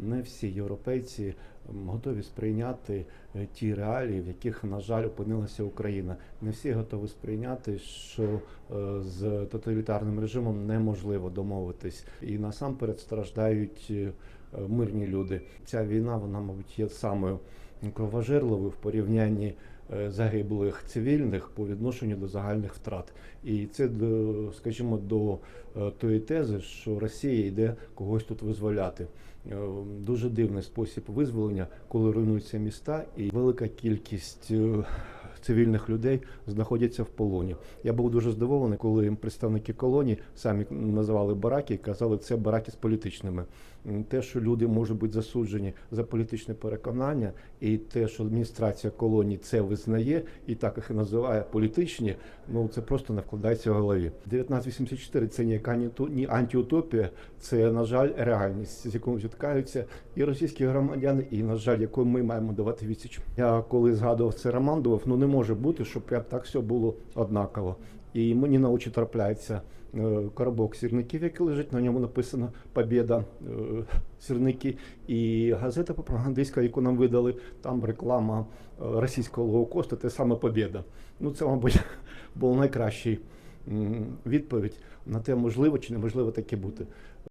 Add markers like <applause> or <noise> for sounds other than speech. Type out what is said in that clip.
не всі європейці готові сприйняти е, ті реалії, в яких, на жаль, опинилася Україна. Не всі готові сприйняти, що е, з тоталітарним режимом неможливо домовитись, і насамперед страждають е, мирні люди. Ця війна, вона, мабуть, є самою кровожерливою в порівнянні загиблих цивільних по відношенню до загальних втрат. І це, до, скажімо, до е, тої тези, що Росія йде когось тут визволяти. Е, Дуже дивний спосіб визволення, коли руйнуються міста, і велика кількість е, цивільних людей знаходяться в полоні. Я був дуже здивований, коли представники колонії самі називали бараки і казали, це бараки з політичними. Те, що люди можуть бути засуджені за політичне переконання, і те, що адміністрація колонії це визнає і так їх і називає політичні, ну це просто не вкладається в голові. 1984 це ніяка ні антиутопія, це на жаль реальність, з якою зіткаються і російські громадяни, і на жаль, якою ми маємо давати відсіч. Я коли згадував це роман, думав, ну не може бути, щоб прям так все було однаково. І мені на очі трапляється е, коробок сірників, який лежить, на ньому написано Побєда е, сірники. І газета пропагандистська, яку нам видали, там реклама е, російського лоукосту, те саме Побєда. Ну це, мабуть, <laughs> був найкращий відповідь на те, можливо чи неможливо таке бути.